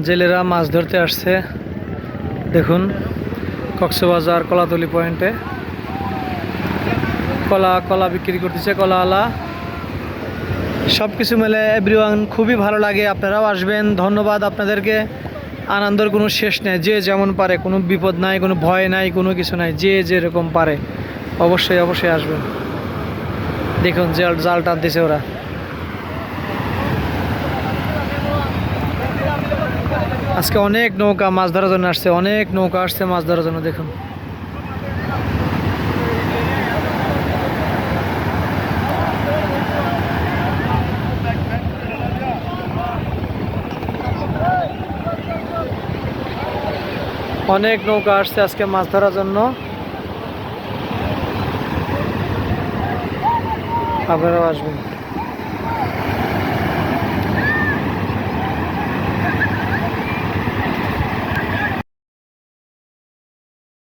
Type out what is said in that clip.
জেলেরা মাছ ধরতে আসছে। দেখুন, কক্সবাজার কলাতলি পয়েন্টে। কলা কলা বিক্রি করতেছে কলা আলা সব কিছু মিলে এভরিওয়ান খুবই ভালো লাগে, আপনারাও আসবেন। ধন্যবাদ আপনাদেরকে। আনন্দের কোনো শেষ নেই, যে যেমন পারে, কোনো বিপদ নাই, কোনো ভয় নাই, কোনো কিছু নাই, যে যেরকম পারে, অবশ্যই অবশ্যই আসবেন। দেখুন, জাল জাল টানতেছে ওরা। আজকে অনেক নৌকা মাছ ধরার জন্য আসছে, অনেক নৌকা আসছে মাছ ধরার জন্য, দেখুন। অনেক নৌকা আসছে আজকে মাছ ধরার জন্য। আপনারাও আসবেন।